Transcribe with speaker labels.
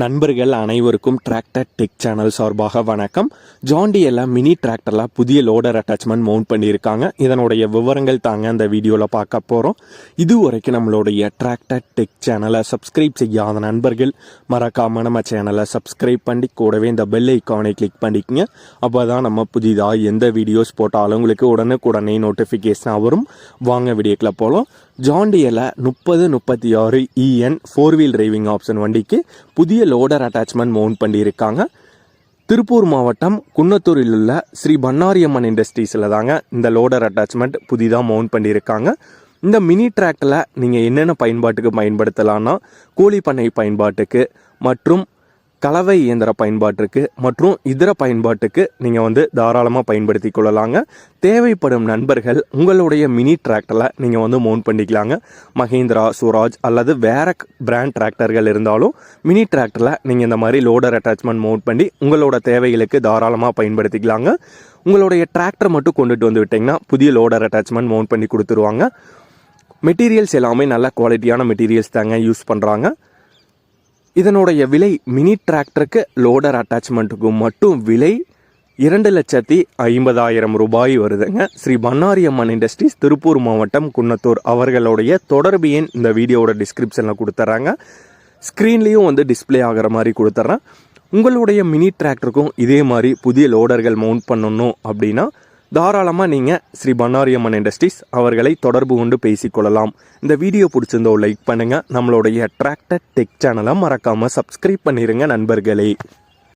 Speaker 1: நண்பர்கள் அனைவருக்கும் tractor tech channel சார்பாக வணக்கம். ஜாண்டியில் மினி டிராக்டரில் புதிய லோடர் அட்டாச்மெண்ட் மவுண்ட் பண்ணியிருக்காங்க. இதனுடைய விவரங்கள் தாங்க அந்த வீடியோவில் பார்க்க போகிறோம் இது வரைக்கும் நம்மளுடைய டிராக்டர் டெக் சேனலை சப்ஸ்கிரைப் செய்யாத நண்பர்கள் மறக்காமல் நம்ம சேனலை சப்ஸ்கிரைப் பண்ணி கூடவே இந்த பெல் ஐக்கானை கிளிக் பண்ணிக்கங்க. அப்போ தான் நம்ம புதிதாக எந்த வீடியோஸ் போட்டாலும் உங்களுக்கு உடனுக்குடனே நோட்டிஃபிகேஷனாக வரும். வாங்க வீடியோக்கில் போகலாம் ஜாண்டியில் முப்பது முப்பத்தி ஆறு இஎன் ஃபோர் வீல் டிரைவிங் ஆப்ஷன் வண்டிக்கு புதிய லோடர் அட்டாச்மெண்ட் மவுண்ட் பண்ணியிருக்காங்க. திருப்பூர் மாவட்டம் குன்னத்தூரில் உள்ள ஸ்ரீ பன்னாரியம்மன் இண்டஸ்ட்ரீஸில் தாங்க இந்த லோடர் அட்டாச்மெண்ட் புதிதாக மவுண்ட் பண்ணியிருக்காங்க. இந்த மினி டிராக்டரில் நீங்கள் என்னென்ன பயன்பாட்டுக்கு பயன்படுத்தலாம்னா கோழி பண்ணை பயன்பாட்டுக்கு மற்றும் கலவை இயந்திர பயன்பாட்டிற்கு மற்றும் இதர பயன்பாட்டுக்கு நீங்கள் வந்து தாராளமாக பயன்படுத்தி கொள்ளலாங்க. தேவைப்படும் நண்பர்கள் உங்களுடைய மினி டிராக்டரில் நீங்கள் வந்து மவுண்ட் பண்ணிக்கலாங்க. மஹேந்திரா சுராஜ் அல்லது வேற பிராண்ட் டிராக்டர்கள் இருந்தாலும் மினி டிராக்டரில் நீங்கள் இந்த மாதிரி லோடர் அட்டாச்மெண்ட் மவுண்ட் பண்ணி உங்களோட தேவைகளுக்கு தாராளமாக பயன்படுத்திக்கலாங்க. உங்களுடைய டிராக்டர் மட்டும் கொண்டுட்டு வந்து விட்டிங்கன்னா புதிய லோடர் அட்டாச்மெண்ட் மவுண்ட் பண்ணி கொடுத்துருவாங்க. மெட்டீரியல்ஸ் எல்லாமே நல்ல குவாலிட்டியான மெட்டீரியல்ஸ் தாங்க யூஸ் பண்ணுறாங்க இதனுடைய விலை மினி டிராக்டருக்கு லோடர் அட்டாச்மெண்ட்டுக்கு மட்டும் விலை இரண்டு லட்சத்தி ஐம்பதாயிரம் ரூபாய் வருதுங்க. ஸ்ரீ பன்னாரியம்மன் இண்டஸ்ட்ரீஸ் திருப்பூர் மாவட்டம் குன்னத்தூர் அவர்களுடைய தொடர்பு எண் இந்த வீடியோவோட டிஸ்கிரிப்ஷனில் கொடுத்துட்றாங்க ஸ்க்ரீன்லேயும் வந்து டிஸ்ப்ளே ஆகிற மாதிரி கொடுத்துட்றேன் உங்களுடைய மினி டிராக்டருக்கும் இதே மாதிரி புதிய லோடர்கள் மவுண்ட் பண்ணணும் அப்படின்னா தாராளமாக நீங்கள் ஸ்ரீ பன்னாரியம்மன் இண்டஸ்ட்ரீஸ் அவர்களை தொடர்பு கொண்டு பேசிக்கொள்ளலாம். இந்த வீடியோ பிடிச்சிருந்தோ லைக் பண்ணுங்கள் நம்மளுடைய அட்ராக்டட் டெக் சேனலை மறக்காமல் சப்ஸ்கிரைப் பண்ணிடுங்க நண்பர்களே.